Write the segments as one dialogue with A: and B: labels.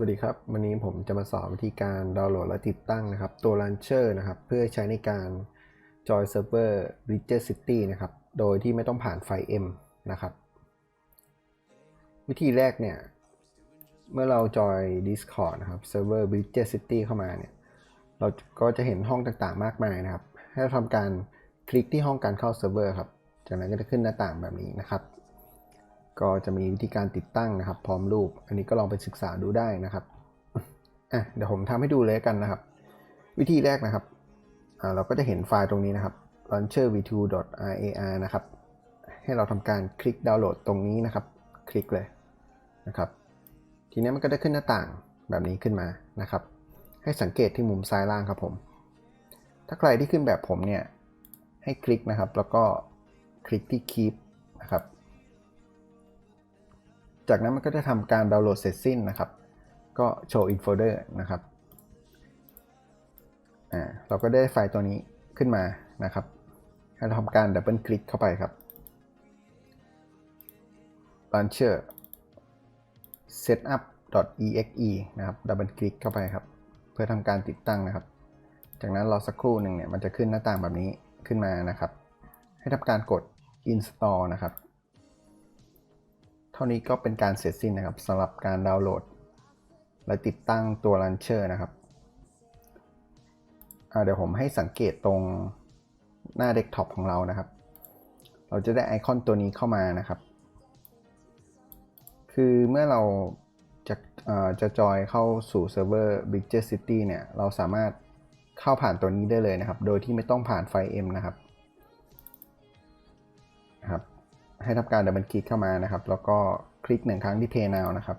A: วัสดีครับ วันนี้ผมจะมาสอนวิธีการดาวน์โหลดและติดตั้งนะครับ ตัว Launcher นะครับ เพื่อใช้ในการจอยเซิร์ฟเวอร์ Bridger City นะครับ โดยที่ไม่ต้องผ่านไฟ M นะครับ วิธีแรกเนี่ย เมื่อเราจอย Discord นะครับเซิร์ฟเวอร์ Bridger City เข้ามาเนี่ย เราก็จะเห็นห้องต่างๆ มากมายนะครับ ให้เราทำการคลิกที่ห้องการเข้าเซิร์ฟเวอร์ครับ จากนั้นก็จะขึ้นหน้าต่างแบบนี้นะครับ ก็จะมีวิธีการติดตั้งนะครับ พร้อมรูป อันนี้ก็ลองไปศึกษาดูได้นะครับอะเดี๋ยวผมทำให้ดูเลยกันนะครับ วิธีแรกนะครับอ่าเราก็จะเห็นไฟล์ตรงนี้นะครับ launcher v2.rar นะครับ ให้เราทำการคลิกดาวน์โหลดตรงนี้นะครับ คลิกเลยนะครับ ทีนี้มันก็จะขึ้นหน้าต่างแบบนี้ขึ้นมานะครับ ให้สังเกตที่มุมซ้ายล่างครับผม ถ้าใครที่ขึ้นแบบผมเนี่ยให้คลิกนะครับ แล้วก็คลิกที่ keep นะครับ จากนั้นมันก็จะทำการดาวน์โหลดเสร็จสิ้นนะครับ ก็โชว์ in folder นะครับอ่าเราก็ได้ไฟล์ตัวนี้ขึ้นมานะครับให้เราทำการดับเบิลคลิกเข้าไปครับ launcher setup.exe นะครับดับเบิลคลิกเข้าไปครับ เพื่อทำการติดตั้งนะครับ จากนั้นรอสักครู่หนึ่งเนี่ยมันจะขึ้นหน้าต่างแบบนี้ขึ้นมานะครับ ให้ทำการกด install นะครับ ท่านี้ก็เป็นการเสร็จสิ้นนะครับสำหรับการดาวน์โหลด และติดตั้งตัว Launcher นะครับเดี๋ยวผมให้สังเกตตรงหน้าเดสก์ท็อปของเรานะครับ เราจะได้ไอคอนตัวนี้เข้ามานะครับ คือเมื่อเราจะเอ่อจะจอยเข้าสู่เซิร์ฟเวอร์ Bridger City เนี่ย เราสามารถเข้าผ่านตัวนี้ได้เลยนะครับ โดยที่ไม่ต้องผ่านไฟล์ M นะครับ ให้ทำการดับเบิลคลิกเข้ามานะครับ แล้วก็คลิกหนึ่งครั้งที่ Pay Now นะครับ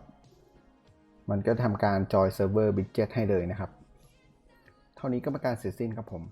A: มันก็ทำการจอยเซิร์ฟเวอร์ Bridget ให้เลยนะครับ เท่านี้ก็เป็นการเสร็จสิ้นครับผม